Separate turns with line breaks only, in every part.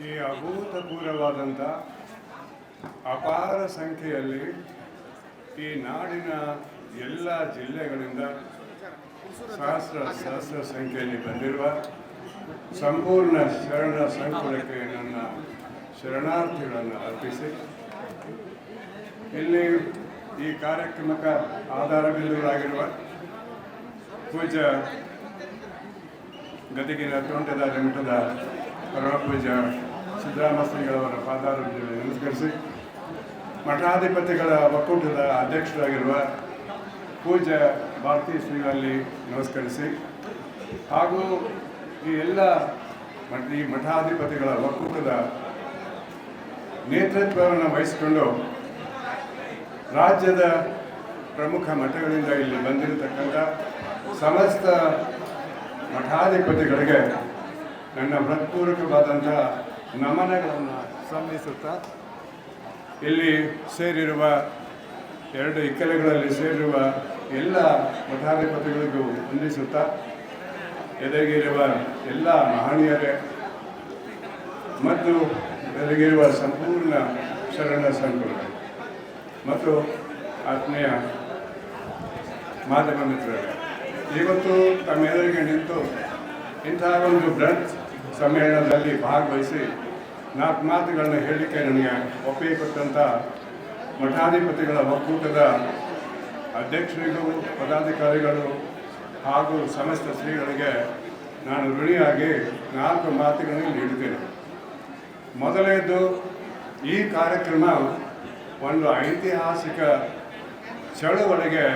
ಈ ಅಭೂತಪೂರ್ವವಾದಂಥ ಅಪಾರ ಸಂಖ್ಯೆಯಲ್ಲಿ ಈ ನಾಡಿನ ಎಲ್ಲ ಜಿಲ್ಲೆಗಳಿಂದ ಸಹಸ್ರ ಸಹಸ್ರ ಸಂಖ್ಯೆಯಲ್ಲಿ ಬಂದಿರುವ ಸಂಪೂರ್ಣ ಶರಣ ಸಂಕುಲಕ್ಕೆ ನನ್ನ ಶರಣಾರ್ಥಿಗಳನ್ನು ಅರ್ಪಿಸಿ, ಇಲ್ಲಿ ಈ ಕಾರ್ಯಕ್ರಮಕ್ಕೆ ಆಧಾರ ಬಿಂದುಗಳಾಗಿರುವ ಪೂಜ್ಯ ಗದಗಿನ ತೋಂಟದ ಮಠದ ಪರಮ ಪೂಜ್ಯ ಸಿದ್ದರಾಮ ಶ್ರೀಗಳವರ ನಮಸ್ಕರಿಸಿ. ಮಠಾಧಿಪತಿಗಳ ಒಕ್ಕೂಟದ ಅಧ್ಯಕ್ಷರಾಗಿರುವ ಪೂಜ್ಯ ಭಾರತೀ ಶ್ರೀಗಳಲ್ಲಿ ನಮಸ್ಕರಿಸಿ. ಹಾಗೂ ಈ ಎಲ್ಲ ಈ ಮಠಾಧಿಪತಿಗಳ ಒಕ್ಕೂಟದ ನೇತೃತ್ವವನ್ನು ವಹಿಸಿಕೊಂಡು ರಾಜ್ಯದ ಪ್ರಮುಖ ಮಠಗಳಿಂದ ಇಲ್ಲಿ ಬಂದಿರತಕ್ಕಂಥ ಸಮಸ್ತ ಮಠಾಧಿಪತಿಗಳಿಗೆ ನನ್ನ ಹೃತ್ಪೂರ್ವಕವಾದಂಥ ನಮನಗಳನ್ನು ಸಲ್ಲಿಸುತ್ತಾ ಇಲ್ಲಿ ಸೇರಿರುವ ಎರಡು ಇಕ್ಕಲೆಗಳಲ್ಲಿ ಸೇರಿರುವ ಎಲ್ಲ ಮಠಾಧಿಪತಿಗಳಿಗೂ ವಂದಿಸುತ್ತಾ ಎದುರಿಗಿರುವ ಎಲ್ಲ ಮಹನೀಯರೇ ಮತ್ತು ಎದುರಿಗಿರುವ ಸಂಪೂರ್ಣ ಶರಣ ಸಂಘಗಳು ಮತ್ತು ಆತ್ಮೀಯ ಮಾಧ್ಯಮ ಮಿತ್ರರೇ ಇವತ್ತು ತಮ್ಮೆದುರಿಗೆ ನಿಂತು ಇಂತಹ ಒಂದು ಬೃಹತ್ ಸಮ್ಮೇಳನದಲ್ಲಿ ಭಾಗವಹಿಸಿ ನಾಲ್ಕು ಮಾತುಗಳನ್ನ ಹೇಳಲಿಕ್ಕೆ ನನಗೆ ಒಪ್ಪಿಗೆ ಕೊಟ್ಟಂಥ ಮಠಾಧಿಪತಿಗಳ ಒಕ್ಕೂಟದ ಅಧ್ಯಕ್ಷರಿಗೂ ಪದಾಧಿಕಾರಿಗಳು ಹಾಗೂ ಸಮಸ್ತ ಶ್ರೀಗಳಿಗೆ ನಾನು ಋಣಿಯಾಗಿ ನಾಲ್ಕು ಮಾತುಗಳನ್ನು ನೀಡುತ್ತೇನೆ ಮೊದಲನೇದು ಈ ಕಾರ್ಯಕ್ರಮ ಒಂದು ಐತಿಹಾಸಿಕ ಚಳುವಳಿಗೆ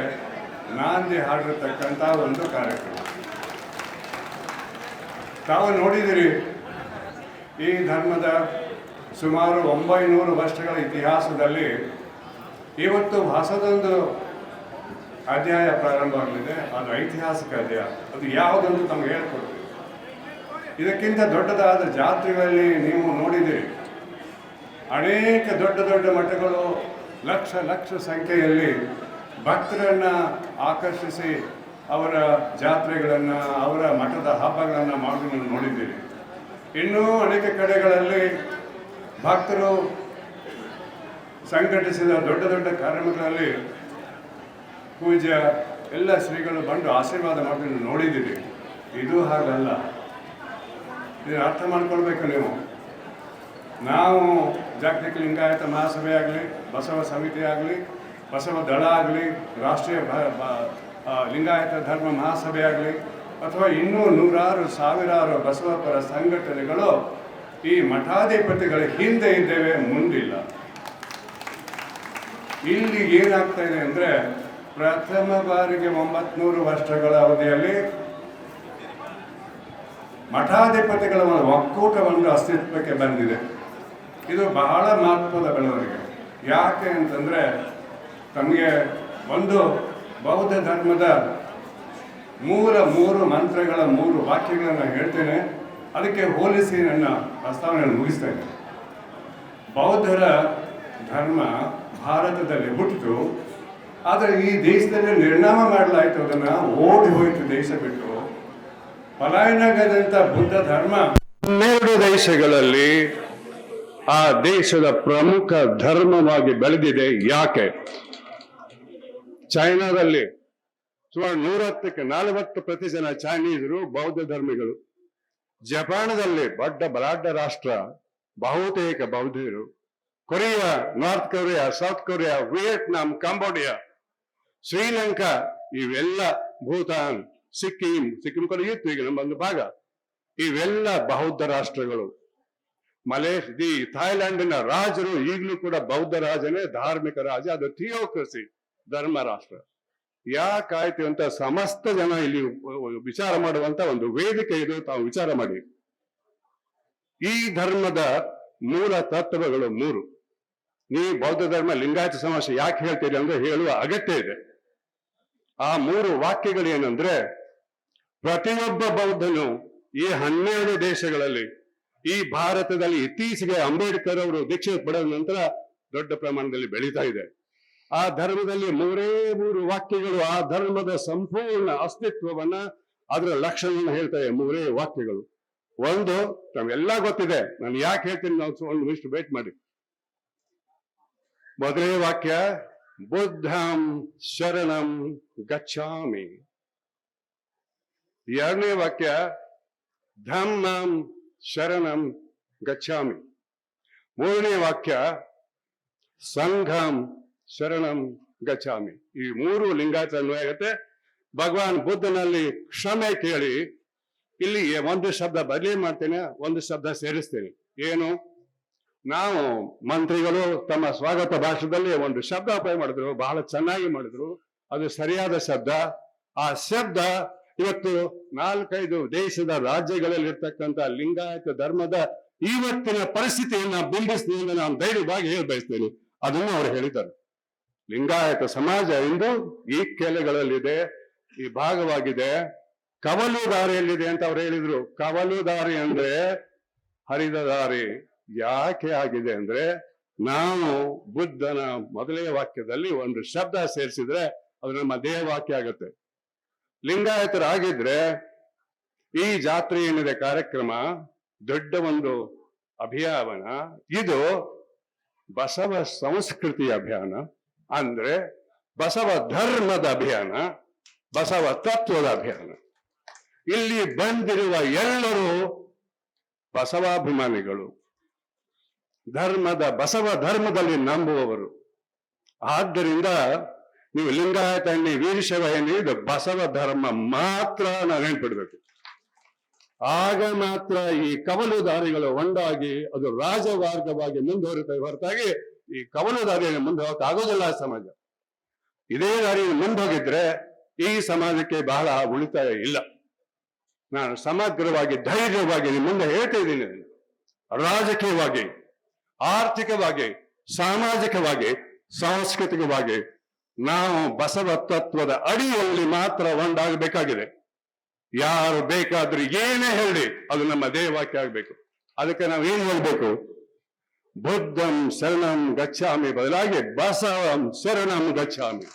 ನಾಂದಿ ಹಾಡಿರತಕ್ಕಂಥ ಒಂದು ಕಾರ್ಯಕ್ರಮ. ತಾವು ನೋಡಿದಿರಿ. ಈ ಧರ್ಮದ ಸುಮಾರು ಒಂಬೈನೂರು ವರ್ಷಗಳ ಇತಿಹಾಸದಲ್ಲಿ ಇವತ್ತು ಹೊಸದೊಂದು ಅಧ್ಯಾಯ ಪ್ರಾರಂಭವಾಗಲಿದೆ. ಅದು ಐತಿಹಾಸಿಕ ಅಧ್ಯಾಯ. ಅದು ಯಾವುದಂತ ತಮಗೆ ಹೇಳ್ಕೊಡ್ತೀವಿ ಇದಕ್ಕಿಂತ ದೊಡ್ಡದಾದ ಜಾತ್ರೆಗಳಲ್ಲಿ ನೀವು ನೋಡಿದಿರಿ. ಅನೇಕ ದೊಡ್ಡ ದೊಡ್ಡ ಮಠಗಳು ಲಕ್ಷ ಲಕ್ಷ ಸಂಖ್ಯೆಯಲ್ಲಿ ಭಕ್ತರನ್ನು ಆಕರ್ಷಿಸಿ ಅವರ ಜಾತ್ರೆಗಳನ್ನು, ಅವರ ಮಠದ ಹಬ್ಬಗಳನ್ನು ಮಾಡೋದನ್ನು ನೋಡಿದ್ದೀರಿ ಇನ್ನೂ ಅನೇಕ ಕಡೆಗಳಲ್ಲಿ ಭಕ್ತರು ಸಂಘಟಿಸಿದ ದೊಡ್ಡ ದೊಡ್ಡ ಕಾರ್ಯಕ್ರಮಗಳಲ್ಲಿ ಪೂಜೆ ಎಲ್ಲ ಶ್ರೀಗಳು ಬಂದು ಆಶೀರ್ವಾದ ಮಾಡೋದನ್ನು ನೋಡಿದ್ದೀರಿ ಇದು ಹಾಗಲ್ಲ. ಇದನ್ನು ಅರ್ಥ ಮಾಡ್ಕೊಳ್ಬೇಕು ನೀವು. ನಾವು ಜಾಗತಿಕ ಲಿಂಗಾಯತ ಮಹಾಸಭೆ ಆಗಲಿ, ಬಸವ ಸಮಿತಿ ಆಗಲಿ, ಬಸವ ದಳ ಆಗಲಿ, ರಾಷ್ಟ್ರೀಯ ಲಿಂಗಾಯತ ಧರ್ಮ ಮಹಾಸಭೆ ಆಗಲಿ ಅಥವಾ ಇನ್ನೂ ನೂರಾರು ಸಾವಿರಾರು ಬಸವಪರ ಸಂಘಟನೆಗಳು ಈ ಮಠಾಧಿಪತಿಗಳ ಹಿಂದೆ ಇದ್ದೇವೆ, ಮುಂದಿಲ್ಲ. ಇಲ್ಲಿ ಏನಾಗ್ತಾ ಇದೆ ಅಂದರೆ ಪ್ರಥಮ ಬಾರಿಗೆ ಒಂಬತ್ನೂರು ವರ್ಷಗಳ ಅವಧಿಯಲ್ಲಿ ಮಠಾಧಿಪತಿಗಳ ಒಂದು ಒಕ್ಕೂಟ ಒಂದು ಅಸ್ತಿತ್ವಕ್ಕೆ ಬಂದಿದೆ. ಇದು ಬಹಳ ಮಹತ್ವದ ಬೆಳವಣಿಗೆ. ಯಾಕೆ ಅಂತಂದರೆ ತಮಗೆ ಒಂದು ಬೌದ್ಧ ಧರ್ಮದ ಮೂಲ ಮೂರು ಮಂತ್ರಗಳ ಮೂರು ವಾಕ್ಯಗಳನ್ನು ಹೇಳ್ತೇನೆ. ಅದಕ್ಕೆ ಹೋಲಿಸಿ ನನ್ನ ಪ್ರಸ್ತಾವನೆಯನ್ನು ಮುಗಿಸ್ತೇನೆ ಬೌದ್ಧರ ಧರ್ಮ ಭಾರತದಲ್ಲಿ ಹುಟ್ಟಿತು. ಆದರೆ ಈ ದೇಶದಲ್ಲಿ ನಿರ್ಣಾಮ ಮಾಡಲಾಯಿತು. ಅದನ್ನು ಓಡಿ ಹೋಯಿತು ದೇಶ ಬಿಟ್ಟು. ಪಲಾಯನಗದಂಥ ಬುದ್ಧ ಧರ್ಮ. ಹನ್ನೆರಡು ದೇಶಗಳಲ್ಲಿ ಆ ದೇಶದ ಪ್ರಮುಖ ಧರ್ಮವಾಗಿ ಬೆಳೆದಿದೆ. ಯಾಕೆ? ಚೈನಾದಲ್ಲಿ ಸುಮಾರು ನೂರತ್ತಕ್ಕೆ ನಲವತ್ತು ಜನ ಚೈನೀಸರು ಬೌದ್ಧ ಧರ್ಮಿಗಳು. ಜಪಾನದಲ್ಲಿ ದೊಡ್ಡ ಬಲಾಢ್ಯ ರಾಷ್ಟ್ರ, ಬಹುತೇಕ ಬೌದ್ಧರು. Korea, North Korea, South Korea, Vietnam, Cambodia, Sri Lanka, ಇವೆಲ್ಲ ಭೂತಾನ್, ಸಿಕ್ಕಿಂ ಸಿಕ್ಕಿಂ ಕೂಡ ಇತ್ತು ಈಗ ನಮ್ಮ ಒಂದು ಭಾಗ. ಇವೆಲ್ಲ ಬೌದ್ಧ ರಾಷ್ಟ್ರಗಳು. ಮಲೇಷ್ ದಿ ಥಾಯ್ಲೆಂಡ್ನ ರಾಜರು ಈಗಲೂ ಕೂಡ ಬೌದ್ಧ ರಾಜನೇ, ಧಾರ್ಮಿಕ ರಾಜ, ಅದು ಥಿಯೋಕ್ರಸಿ ಧರ್ಮ ರಾಷ್ಟ್ರ. ಯಾಕಾಯ್ತು ಅಂತ ಸಮಸ್ತ ಜನ ಇಲ್ಲಿ ವಿಚಾರ ಮಾಡುವಂತ ಒಂದು ವೇದಿಕೆ ಇದು ತಾವು ವಿಚಾರ ಮಾಡಿ. ಈ ಧರ್ಮದ ಮೂಲ ತತ್ವಗಳು ಮೂರು. ನೀ ಬೌದ್ಧ ಧರ್ಮ, ಲಿಂಗಾಯತ ಸಮಾಜ ಯಾಕೆ ಹೇಳ್ತೀರಿ ಅಂದ್ರೆ ಹೇಳುವ ಅಗತ್ಯ ಇದೆ. ಆ ಮೂರು ವಾಕ್ಯಗಳು ಏನಂದ್ರೆ, ಪ್ರತಿಯೊಬ್ಬ ಬೌದ್ಧನು ಈ ಹನ್ನೆರಡು ದೇಶಗಳಲ್ಲಿ, ಈ ಭಾರತದಲ್ಲಿ ಇತ್ತೀಚೆಗೆ ಅಂಬೇಡ್ಕರ್ ಅವರು ದೀಕ್ಷೆ ಪಡೆದ ನಂತರ ದೊಡ್ಡ ಪ್ರಮಾಣದಲ್ಲಿ ಬೆಳೀತಾ ಇದೆ ಆ ಧರ್ಮದಲ್ಲಿ ಮೂರೇ ಮೂರು ವಾಕ್ಯಗಳು, ಆ ಧರ್ಮದ ಸಂಪೂರ್ಣ ಅಸ್ತಿತ್ವವನ್ನ ಅದರ ಲಕ್ಷಣವನ್ನು ಹೇಳ್ತವೆ ಮೂರೇ ವಾಕ್ಯಗಳು. ಒಂದು, ನಮ್ಗೆಲ್ಲ ಗೊತ್ತಿದೆ, ನಾನು ಯಾಕೆ ಹೇಳ್ತೀನಿ ನಾವು ಒಂದು ಇಷ್ಟು ವೇಟ್ ಮಾಡಿ. ಮೊದಲನೇ ವಾಕ್ಯ, ಬುದ್ಧಂ ಶರಣಂ ಗಚ್ಚಾಮಿ ಎರಡನೇ ವಾಕ್ಯ, ಧಮ್ಮಂ ಶರಣಂ ಗಚ್ಚಾಮಿ ಮೂರನೇ ವಾಕ್ಯ, ಸಂಘಂ ಶರಣಂ ಗಚಾಮಿ ಈ ಮೂರು ಲಿಂಗಾಯತ ಆಗುತ್ತೆ ಭಗವಾನ್ ಬುದ್ಧನಲ್ಲಿ ಕ್ಷಮೆ ಕೇಳಿ, ಇಲ್ಲಿ ಒಂದು ಶಬ್ದ ಬದಲಿ ಮಾಡ್ತೇನೆ, ಒಂದು ಶಬ್ದ ಸೇರಿಸ್ತೇನೆ. ಏನು? ನಾವು ಮಂತ್ರಿಗಳು ತಮ್ಮ ಸ್ವಾಗತ ಭಾಷಣದಲ್ಲಿ ಒಂದು ಶಬ್ದ ಉಪಯೋಗ ಮಾಡಿದ್ರು, ಬಹಳ ಚೆನ್ನಾಗಿ ಮಾಡಿದ್ರು. ಅದು ಸರಿಯಾದ ಶಬ್ದ. ಆ ಶಬ್ದ ಇವತ್ತು ನಾಲ್ಕೈದು ದೇಶದ ರಾಜ್ಯಗಳಲ್ಲಿ ಇರ್ತಕ್ಕಂಥ ಲಿಂಗಾಯತ ಧರ್ಮದ ಇವತ್ತಿನ ಪರಿಸ್ಥಿತಿಯನ್ನ ಅಂತ ನಾನು ಧೈರ್ಯವಾಗಿ ಹೇಳಿ ಬಯಸ್ತೇನೆ ಅದನ್ನು ಅವರು ಹೇಳಿದ್ದಾರೆ. ಲಿಂಗಾಯತ ಸಮಾಜ ಇಂದು ಈ ಕೆಲೆಗಳಲ್ಲಿದೆ, ಈ ಭಾಗವಾಗಿದೆ. ಕವಲು ದಾರಿಯಲ್ಲಿದೆ ಅಂತ ಅವ್ರು ಹೇಳಿದ್ರು. ಕವಲು ದಾರಿ ಅಂದ್ರೆ ಹರಿದ ದಾರಿ. ಯಾಕೆ ಆಗಿದೆ ಅಂದ್ರೆ ನಾವು ಬುದ್ಧನ ಮೊದಲನೇ ವಾಕ್ಯದಲ್ಲಿ ಒಂದು ಶಬ್ದ ಸೇರಿಸಿದ್ರೆ ಅದು ನಮ್ಮ ದೇಹ ವಾಕ್ಯ ಆಗುತ್ತೆ. ಲಿಂಗಾಯತರಾಗಿದ್ರೆ ಈ ಜಾತ್ರೆ ಏನಿದೆ ಕಾರ್ಯಕ್ರಮ ದೊಡ್ಡ ಒಂದು ಅಭಿಯಾನ. ಇದು ಬಸವ ಸಂಸ್ಕೃತಿ ಅಭಿಯಾನ. ಅಂದ್ರೆ ಬಸವ ಧರ್ಮದ ಅಭಿಯಾನ, ಬಸವ ತತ್ವದ ಅಭಿಯಾನ. ಇಲ್ಲಿ ಬಂದಿರುವ ಎಲ್ಲರೂ ಬಸವಾಭಿಮಾನಿಗಳು. ಧರ್ಮದ, ಬಸವ ಧರ್ಮದಲ್ಲಿ ನಂಬುವವರು. ಆದ್ದರಿಂದ ನೀವು ಲಿಂಗಾಯತ ಎಣ್ಣೆ ವೀರಶೈವ ಎಣ್ಣೆ ಇದು ಬಸವ ಧರ್ಮ ಮಾತ್ರ ನಾವು ಹೇಳ್ಬಿಡ್ಬೇಕು. ಆಗ ಮಾತ್ರ ಈ ಕವಲುದಾರಿಗಳು ಒಂದಾಗಿ ಅದು ರಾಜಮಾರ್ಗವಾಗಿ ಮುಂದುವರಿತವೆ ಹೊರತಾಗಿ ಈ ಕವಲುದಾರಿಯನ್ನು ಮುಂದೆ ಹೋಗಕ್ಕೆ ಆಗೋದಿಲ್ಲ ಸಮಾಜ. ಇದೇ ದಾರಿ ಮುಂದೆ ಹೋಗಿದ್ರೆ ಈ ಸಮಾಜಕ್ಕೆ ಬಹಳ ಉಳಿತಾಯ ಇಲ್ಲ. ನಾನು ಸಮಗ್ರವಾಗಿ, ಧೈರ್ಯವಾಗಿ ಮುಂದೆ ಹೇಳ್ತಾ ಇದ್ದೀನಿ ರಾಜಕೀಯವಾಗಿ, ಆರ್ಥಿಕವಾಗಿ, ಸಾಮಾಜಿಕವಾಗಿ, ಸಾಂಸ್ಕೃತಿಕವಾಗಿ ನಾವು ಬಸವ ತತ್ವದ ಅಡಿಯಲ್ಲಿ ಮಾತ್ರ ಒಂದಾಗಬೇಕಾಗಿದೆ. ಯಾರು ಬೇಕಾದ್ರೂ ಏನೇ ಹೇಳಿ ಅದು ನಮ್ಮ ದೇಹವಾಕ್ಯ ಆಗ್ಬೇಕು. ಅದಕ್ಕೆ ನಾವು ಏನ್ ಹೇಳ್ಬೇಕು? ಬುದ್ಧಂ ಶರಣಂ ಗಚ್ಚಾಮಿ ಬದಲಾಗಿ ಬಸವಂ ಶರಣಂ ಗಚ್ಚಾಮಿ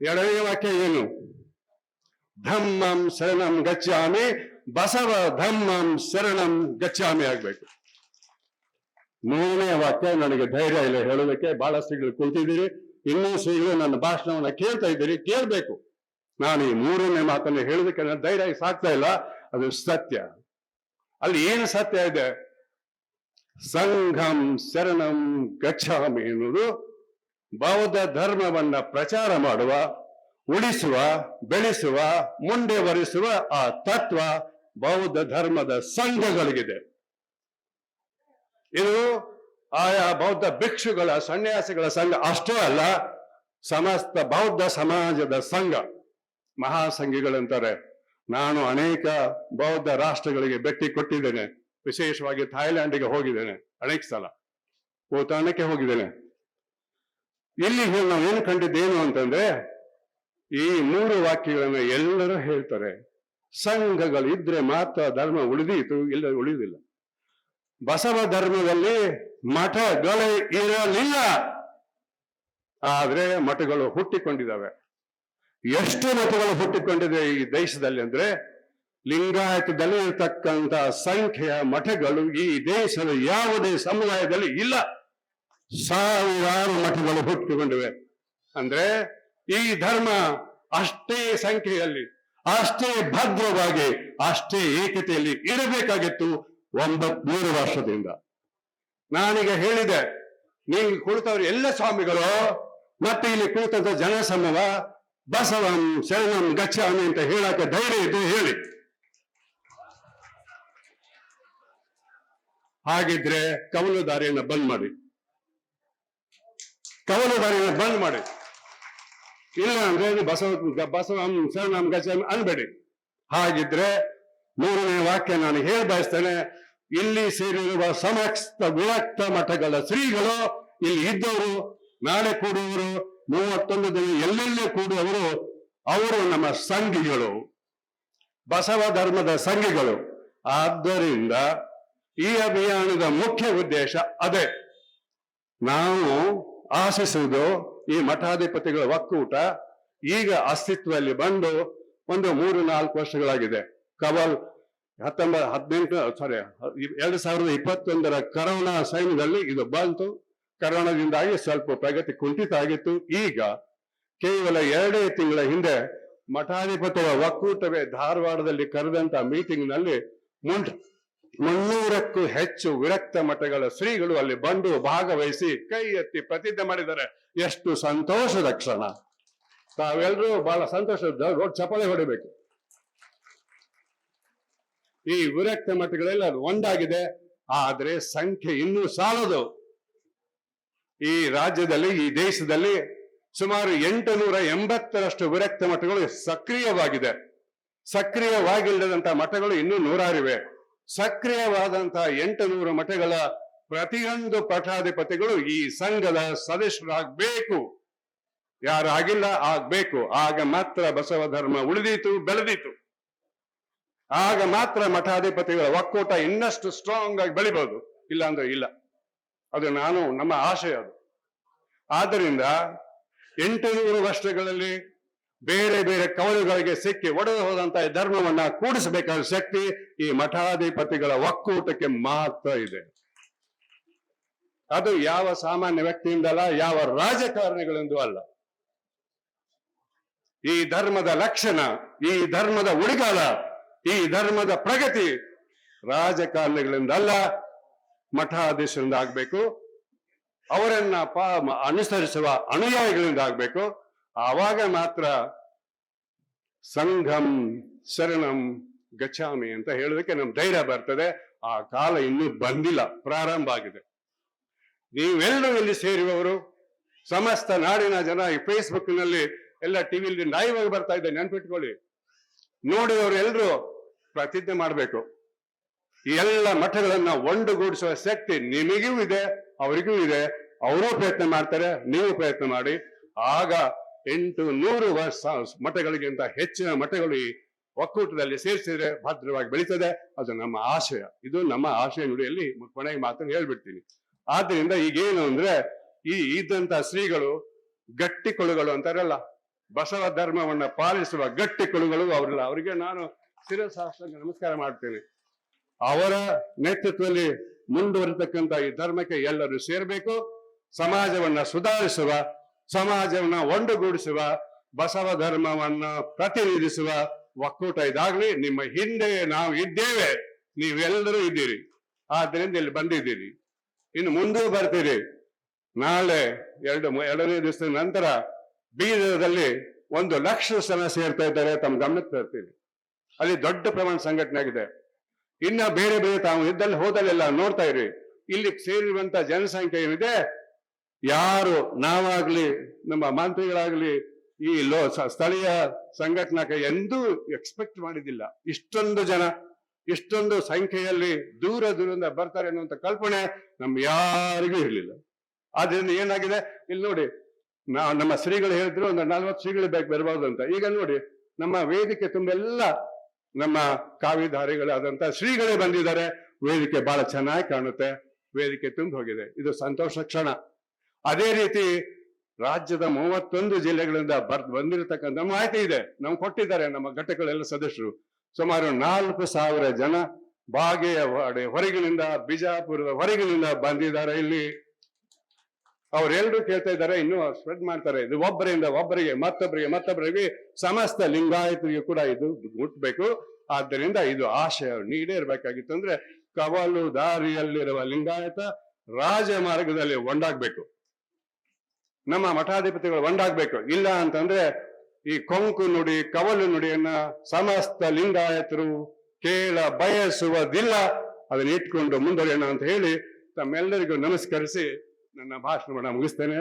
ಎರಡನೇ ವಾಕ್ಯ ಏನು? ಧಮ್ಮಂ ಶರಣಂ ಗಚ್ಚಾಮಿ ಬಸವ ಧಮ್ಮಂ ಶರಣಂ ಗಚ್ಚಾಮಿ ಆಗ್ಬೇಕು. ಮೂರನೇ ವಾಕ್ಯ ನನಗೆ ಧೈರ್ಯ ಇಲ್ಲ ಹೇಳೋದಕ್ಕೆ ಬಹಳ ಶ್ರೀಗಳು ಕುಳಿತಿದ್ದೀರಿ ಇನ್ನೂ ಶ್ರೀಗಳು ನನ್ನ ಭಾಷಣವನ್ನ ಕೇಳ್ತಾ ಇದ್ದೀರಿ, ಕೇಳ್ಬೇಕು. ನಾನು ಈ ಮೂರನೇ ಮಾತನ್ನು ಹೇಳೋದಕ್ಕೆ ನನ್ನ ಧೈರ್ಯ ಸಾಕ್ತಾ ಇಲ್ಲ, ಅದು ಸತ್ಯ. ಅಲ್ಲಿ ಏನು ಸತ್ಯ ಇದೆ? ಸಂಘಂ ಶರಣಂ ಗಚ್ಚಾಮಿ ಎನ್ನುವುದು ಬೌದ್ಧ ಧರ್ಮವನ್ನ ಪ್ರಚಾರ ಮಾಡುವ, ಉಳಿಸುವ, ಬೆಳೆಸುವ, ಮುಂದೆ ವರಿಸುವ ಆ ತತ್ವ ಬೌದ್ಧ ಧರ್ಮದ ಸಂಘಗಳಿಗಿದೆ. ಇದು ಆಯಾ ಬೌದ್ಧ ಭಿಕ್ಷುಗಳ ಸನ್ಯಾಸಿಗಳ ಸಂಘ ಅಷ್ಟೇ ಅಲ್ಲ, ಸಮಸ್ತ ಬೌದ್ಧ ಸಮಾಜದ ಸಂಘ. ಮಹಾಸಂಘಿಗಳಂತಾರೆ. ನಾನು ಅನೇಕ ಬೌದ್ಧ ರಾಷ್ಟ್ರಗಳಿಗೆ ಭೇಟಿ ಕೊಟ್ಟಿದ್ದೇನೆ. ವಿಶೇಷವಾಗಿ ಥಾಯ್ಲ್ಯಾಂಡ್ಗೆ ಹೋಗಿದ್ದೇನೆ. ಅನೇಕ ಸಲ. ಭೂತಾನಕ್ಕೆ ಹೋಗಿದ್ದೇನೆ. ಇಲ್ಲಿ ನಾವು ಏನು ಕಂಡಿದ್ದೇನು ಅಂತಂದ್ರೆ, ಈ ಮೂರು ವಾಕ್ಯಗಳನ್ನ ಎಲ್ಲರೂ ಹೇಳ್ತಾರೆ, ಸಂಘಗಳು ಇದ್ರೆ ಮಾತ್ರ ಧರ್ಮ ಉಳಿದೀತು. ಇಲ್ಲ, ಉಳಿದಿಲ್ಲ. ಬಸವ ಧರ್ಮದಲ್ಲಿ ಮಠಗಳೇ ಇರಲಿಲ್ಲ. ಆದ್ರೆ ಮಠಗಳು ಹುಟ್ಟಿಕೊಂಡಿದ್ದಾವೆ. ಎಷ್ಟು ಮಠಗಳು ಹುಟ್ಟಿಕೊಂಡಿದೆ ಈ ದೇಶದಲ್ಲಿ ಅಂದ್ರೆ ಲಿಂಗಾಯತದಲ್ಲಿ ಇರತಕ್ಕಂತ ಸಂಖ್ಯೆಯ ಮಠಗಳು ಈ ದೇಶದ ಯಾವುದೇ ಸಮುದಾಯದಲ್ಲಿ ಇಲ್ಲ. ಸಾವಿರಾರು ಮಠಗಳು ಹುಟ್ಟಿಕೊಂಡಿವೆ. ಅಂದ್ರೆ ಈ ಧರ್ಮ ಅಷ್ಟೇ ಸಂಖ್ಯೆಯಲ್ಲಿ, ಅಷ್ಟೇ ಭದ್ರವಾಗಿ, ಅಷ್ಟೇ ಏಕತೆಯಲ್ಲಿ ಇರಬೇಕಾಗಿತ್ತು ಒಂಬತ್ಮೂರು ವರ್ಷದಿಂದ. ನಾನೀಗ ಹೇಳಿದೆ ನೀವು ಕುಳಿತವ್ರು ಎಲ್ಲ ಸ್ವಾಮಿಗಳು, ಮತ್ತೆ ಇಲ್ಲಿ ಕುಳಿತಂತ ಜನಸಮೂಹ ಬಸವಂ ಶರಣಂ ಗಚ್ಚಾಮಿ ಅಂತ ಹೇಳಕ್ಕೆ ಧೈರ್ಯ ಇದ್ದು ಹೇಳಿ. ಹಾಗಿದ್ರೆ ಕವಲು ಬಂದ್ ಮಾಡಿ. ಕವಲು ಬಂದ್ ಮಾಡಿ. ಇಲ್ಲ ಅಂದ್ರೆ ಬಸವ ಬಸವಂ ಶರಣಂ ಗಚ್ಚಾಮಿ ಅನ್ಬೇಡಿ. ಹಾಗಿದ್ರೆ ಮೂರನೇ ವಾಕ್ಯ ನಾನು ಹೇಳಿ ಬಯಸ್ತೇನೆ. ಇಲ್ಲಿ ಸೇರಿರುವ ಸಮಸ್ತ ಗುಣಕ್ತ ಮಠಗಳ ಶ್ರೀಗಳು ಇಲ್ಲಿ ಇದ್ದವರು, ನಾಳೆ ಕೂಡುವವರು ಮೂವತ್ತೊಂದು ದಿನ ಎಲ್ಲೆಲ್ಲೇ ಕೂಡುವವರು? ಅವರು ನಮ್ಮ ಸಂಘಿಗಳು. ಬಸವ ಧರ್ಮದ ಸಂಘಿಗಳು. ಆದ್ದರಿಂದ ಈ ಅಭಿಯಾನದ ಮುಖ್ಯ ಉದ್ದೇಶ ಅದೇ. ನಾವು ಆಶಿಸುವುದು ಈ ಮಠಾಧಿಪತಿಗಳ ಒಕ್ಕೂಟ ಈಗ ಅಸ್ತಿತ್ವದಲ್ಲಿ ಬಂದು ಒಂದು ಮೂರು ನಾಲ್ಕು ವರ್ಷಗಳಾಗಿದೆ. ಕವಲ್ ಹತ್ತೊಂಬತ್ತು ಹದಿನೆಂಟು ಸಾರಿ ಎರಡು ಸಾವಿರದ ಇಪ್ಪತ್ತೊಂದರ ಕರೋನಾ ಸೈನ್ಯದಲ್ಲಿ ಇದು ಬಂತು. ಕರೋನಾದಿಂದಾಗಿ ಸ್ವಲ್ಪ ಪ್ರಗತಿ ಕುಂಠಿತ ಆಗಿತ್ತು. ಈಗ ಕೇವಲ ಎರಡೇ ತಿಂಗಳ ಹಿಂದೆ ಮಠಾಧಿಪತಿಗಳ ಒಕ್ಕೂಟವೇ ಧಾರವಾಡದಲ್ಲಿ ಕರೆದಂತ ಮೀಟಿಂಗ್ನಲ್ಲಿ ಮುನ್- ಮುನ್ನೂರಕ್ಕೂ ಹೆಚ್ಚು ವಿರಕ್ತ ಮಠಗಳ ಶ್ರೀಗಳು ಅಲ್ಲಿ ಬಂದು ಭಾಗವಹಿಸಿ ಕೈ ಎತ್ತಿ ಪ್ರತಿಜ್ಞೆ ಮಾಡಿದರೆ ಎಷ್ಟು ಸಂತೋಷದ ಕ್ಷಣ. ತಾವೆಲ್ಲರೂ ಬಹಳ ಸಂತೋಷದ ಚಪ್ಪಾಳೆ ಹೊಡಿಬೇಕು. ಈ ವಿರಕ್ತ ಮಠಗಳೆಲ್ಲ ಒಂದಾಗಿದೆ. ಆದ್ರೆ ಸಂಖ್ಯೆ ಇನ್ನೂ ಸಾಲದು. ಈ ರಾಜ್ಯದಲ್ಲಿ, ಈ ದೇಶದಲ್ಲಿ ಸುಮಾರು ಎಂಟು ನೂರ ಎಂಬತ್ತರಷ್ಟು ವಿರಕ್ತ ಮಠಗಳು ಸಕ್ರಿಯವಾಗಿದೆ. ಸಕ್ರಿಯವಾಗಿಲ್ಲದಂತ ಮಠಗಳು ಇನ್ನೂ ನೂರಾರಿವೆ. ಸಕ್ರಿಯವಾದಂತಹ ಎಂಟು ನೂರು ಮಠಗಳ ಪ್ರತಿಯೊಂದು ಪಠಾಧಿಪತಿಗಳು ಈ ಸಂಘದ ಸದಸ್ಯರಾಗಬೇಕು ಯಾರು ಆಗಿಲ್ಲ, ಆಗ್ಬೇಕು. ಆಗ ಮಾತ್ರ ಬಸವ ಧರ್ಮ ಉಳಿದೀತು, ಬೆಳೆದೀತು. ಆಗ ಮಾತ್ರ ಮಠಾಧಿಪತಿಗಳ ಒಕ್ಕೂಟ ಇನ್ನಷ್ಟು ಸ್ಟ್ರಾಂಗ್ ಆಗಿ ಬೆಳಿಬಹುದು ಇಲ್ಲಾಂದ್ರೆ ಇಲ್ಲ. ಅದು ನಾನು, ನಮ್ಮ ಆಶಯ ಅದು. ಆದ್ದರಿಂದ ಎಂಟು ನೂರು ವರ್ಷಗಳಲ್ಲಿ ಬೇರೆ ಬೇರೆ ಕವಲುಗಳಿಗೆ ಸಿಕ್ಕಿ ಒಡೆದು ಹೋದಂತಹ ಧರ್ಮವನ್ನ ಕೂಡಿಸಬೇಕಾದ ಶಕ್ತಿ ಈ ಮಠಾಧಿಪತಿಗಳ ಒಕ್ಕೂಟಕ್ಕೆ ಮಾತ್ರ ಇದೆ. ಅದು ಯಾವ ಸಾಮಾನ್ಯ ವ್ಯಕ್ತಿಯಿಂದಲ್ಲ, ಯಾವ ರಾಜಕಾರಣಿಗಳೆಂದು ಅಲ್ಲ. ಈ ಧರ್ಮದ ಲಕ್ಷಣ, ಈ ಧರ್ಮದ ಉಳಿಗಾಲ ಈ ಧರ್ಮದ ಪ್ರಗತಿ ರಾಜಕಾರಣಿಗಳಿಂದ ಅಲ್ಲ ಮಠಾಧೀಶರಿಂದ ಆಗ್ಬೇಕು. ಅವರನ್ನ ಅನುಸರಿಸುವ ಅನುಯಾಯಿಗಳಿಂದ ಆಗ್ಬೇಕು. ಆವಾಗ ಮಾತ್ರ ಸಂಘಂ ಶರಣಂ ಗಚಾಮಿ ಅಂತ ಹೇಳೋದಕ್ಕೆ ನಮ್ ಧೈರ್ಯ ಬರ್ತದೆ. ಆ ಕಾಲ ಇನ್ನೂ ಬಂದಿಲ್ಲ, ಪ್ರಾರಂಭ ಆಗಿದೆ. ನೀವೆಲ್ಲರೂ ಇಲ್ಲಿ ಸೇರುವವರು. ಸಮಸ್ತ ನಾಡಿನ ಜನ ಈ ಫೇಸ್ಬುಕ್ನಲ್ಲಿ ಎಲ್ಲ ಟಿವಿಲಿ ಲೈವ್ ಆಗಿ ಬರ್ತಾ ಇದೆ ನೆನ್ಪಿಟ್ಕೊಳ್ಳಿ. ನೋಡಿದವರು ಎಲ್ಲರೂ ಪ್ರತಿಜ್ಞೆ ಮಾಡಬೇಕು. ಎಲ್ಲ ಮಠಗಳನ್ನ ಒಂಡುಗೂಡಿಸುವ ಶಕ್ತಿ ನಿಮಗೂ ಇದೆ, ಅವರಿಗೂ ಇದೆ. ಅವರೂ ಪ್ರಯತ್ನ ಮಾಡ್ತಾರೆ, ನೀವು ಪ್ರಯತ್ನ ಮಾಡಿ. ಆಗ ಎಂಟು ನೂರು ವರ್ಷ ಮಠಗಳಿಗಿಂತ ಹೆಚ್ಚಿನ ಮಠಗಳು ಈ ಒಕ್ಕೂಟದಲ್ಲಿ ಸೇರಿಸಿದ್ರೆ ಭದ್ರವಾಗಿ ಬೆಳೀತದೆ. ಅದು ನಮ್ಮ ಆಶಯ. ಇದು ನಮ್ಮ ಆಶಯ ನುಡಿಯಲ್ಲಿ ಕೊನೆಗೆ ಮಾತನ್ನು ಹೇಳ್ಬಿಡ್ತೀನಿ. ಆದ್ರಿಂದ ಈಗೇನು ಅಂದ್ರೆ ಈ ಇದ್ದಂತ ಶ್ರೀಗಳು ಗಟ್ಟಿ ಕೊಳುಗಳು ಅಂತಾರಲ್ಲ, ಬಸವ ಧರ್ಮವನ್ನ ಪಾಲಿಸುವ ಗಟ್ಟಿ ಕೊಳುಗಳು ಅವರಲ್ಲ. ಅವರಿಗೆ ನಾನು ಶಿರಸಾಷ್ಟಾಂಗ ನಮಸ್ಕಾರ ಮಾಡ್ತೇನೆ. ಅವರ ನೇತೃತ್ವದಲ್ಲಿ ಮುಂದುವರಿತಕ್ಕಂಥ ಈ ಧರ್ಮಕ್ಕೆ ಎಲ್ಲರೂ ಸೇರಬೇಕು. ಸಮಾಜವನ್ನ ಸುಧಾರಿಸುವ, ಸಮಾಜವನ್ನ ಒಂಡುಗೂಡಿಸುವ, ಬಸವ ಧರ್ಮವನ್ನ ಪ್ರತಿನಿಧಿಸುವ ಒಕ್ಕೂಟ ಇದಾಗ್ಲಿ, ನಿಮ್ಮ ಹಿಂದೆ ನಾವು ಇದ್ದೇವೆ. ನೀವೆಲ್ಲರೂ ಇದ್ದೀರಿ. ಆದ್ರಿಂದ ಇಲ್ಲಿ ಬಂದಿದ್ದೀರಿ. ಇನ್ನು ಮುಂದೆ ಬರ್ತೀರಿ. ನಾಳೆ ಎರಡು ಎರಡನೇ ದಿವಸದ ನಂತರ ಬೀದರದಲ್ಲಿ ಒಂದು ಲಕ್ಷ ಜನ ಸೇರ್ತಾ ಇದ್ದಾರೆ. ತಮ್ಮ ಗಮನಕ್ಕೆ ತರ್ತೀವಿ ಅಲ್ಲಿ ದೊಡ್ಡ ಪ್ರಮಾಣ ಸಂಘಟನೆ ಆಗಿದೆ. ಇನ್ನ ಬೇರೆ ಬೇರೆ ತಾವು ಇದ್ದಲ್ಲಿ ಹೋದಲ್ಲೆಲ್ಲ ನೋಡ್ತಾ ಇರಿ ಇಲ್ಲಿ ಸೇರಿರುವಂತ ಜನಸಂಖ್ಯೆ ಏನಿದೆ? ಯಾರು ನಾವಾಗ್ಲಿ, ನಮ್ಮ ಮಂತ್ರಿಗಳಾಗ್ಲಿ, ಈ ಲೋ ಸ್ಥಳೀಯ ಸಂಘಟನಾ ಎಂದೂ ಎಕ್ಸ್ಪೆಕ್ಟ್ ಮಾಡಿದ್ದಿಲ್ಲ. ಇಷ್ಟೊಂದು ಜನ, ಇಷ್ಟೊಂದು ಸಂಖ್ಯೆಯಲ್ಲಿ ದೂರ ದೂರದಿಂದ ಬರ್ತಾರೆ ಅನ್ನುವಂಥ ಕಲ್ಪನೆ ನಮ್ ಯಾರಿಗೂ ಇರಲಿಲ್ಲ. ಆದ್ರಿಂದ ಏನಾಗಿದೆ? ಇಲ್ಲಿ ನೋಡಿ ನಮ್ಮ ಶ್ರೀಗಳು ಹೇಳಿದ್ರು, ಒಂದು ನಲ್ವತ್ತು ಶ್ರೀಗಳು ಬೇಕು ಬರಬಹುದು ಅಂತ. ಈಗ ನೋಡಿ, ನಮ್ಮ ವೇದಿಕೆ ತುಂಬೆಲ್ಲ ನಮ್ಮ ಕಾವಿಧಾರಿಗಳಾದಂತ ಶ್ರೀಗಳೇ ಬಂದಿದ್ದಾರೆ. ವೇದಿಕೆ ಬಹಳ ಚೆನ್ನಾಗಿ ಕಾಣುತ್ತೆ. ವೇದಿಕೆ ತುಂಬಿ ಹೋಗಿದೆ ಇದು ಸಂತೋಷ ಕ್ಷಣ. ಅದೇ ರೀತಿ ರಾಜ್ಯದ ಮೂವತ್ತೊಂದು ಜಿಲ್ಲೆಗಳಿಂದ ಬರ್, ಬಂದಿರತಕ್ಕಂಥ ಮಾಹಿತಿ ಇದೆ. ನಮ್ಗೆ ಕೊಟ್ಟಿದ್ದಾರೆ ನಮ್ಮ ಘಟಕಗಳೆಲ್ಲ ಸದಸ್ಯರು. ಸುಮಾರು ನಾಲ್ಕು ಸಾವಿರ ಜನ ಬಾಗೆಯ ಹೊರಗಿನಿಂದ, ಬಿಜಾಪುರದ ಹೊರಗಿನಿಂದ ಬಂದಿದ್ದಾರೆ ಇಲ್ಲಿ. ಅವರೆಲ್ಲರೂ ಕೇಳ್ತಾ ಇದ್ದಾರೆ, ಇನ್ನು ಸ್ಪ್ರೆಡ್ ಮಾಡ್ತಾರೆ. ಇದು ಒಬ್ಬರಿಂದ ಒಬ್ಬರಿಗೆ, ಮತ್ತೊಬ್ಬರಿಗೆ ಮತ್ತೊಬ್ಬರಿಗೆ ಸಮಸ್ತ ಲಿಂಗಾಯತರಿಗೆ ಕೂಡ ಇದು ಮುಟ್ಬೇಕು. ಆದ್ದರಿಂದ ಇದು ಆಶಯ ಈಡೇರ್ಬೇಕಾಗಿತ್ತು ಅಂದ್ರೆ ಕವಲು ದಾರಿಯಲ್ಲಿರುವ ಲಿಂಗಾಯತ ರಾಜಮಾರ್ಗದಲ್ಲಿ ಒಂಡಾಗ್ಬೇಕು. ನಮ್ಮ ಮಠಾಧಿಪತಿಗಳು ಒಂಡಾಗ್ಬೇಕು. ಇಲ್ಲ ಅಂತಂದ್ರೆ ಈ ಕೊಂಕು ನುಡಿ, ಕವಲು ನುಡಿಯನ್ನ ಸಮಸ್ತ ಲಿಂಗಾಯತರು ಕೇಳ ಬಯಸುವುದಿಲ್ಲ. ಅದನ್ನ ಇಟ್ಕೊಂಡು ಮುಂದುವರಿಯೋಣ ಅಂತ ಹೇಳಿ ತಮ್ಮೆಲ್ಲರಿಗೂ ನಮಸ್ಕರಿಸಿ ನನ್ನ ಭಾಷಣವನ್ನು ಮುಗಿಸ್ತೇನೆ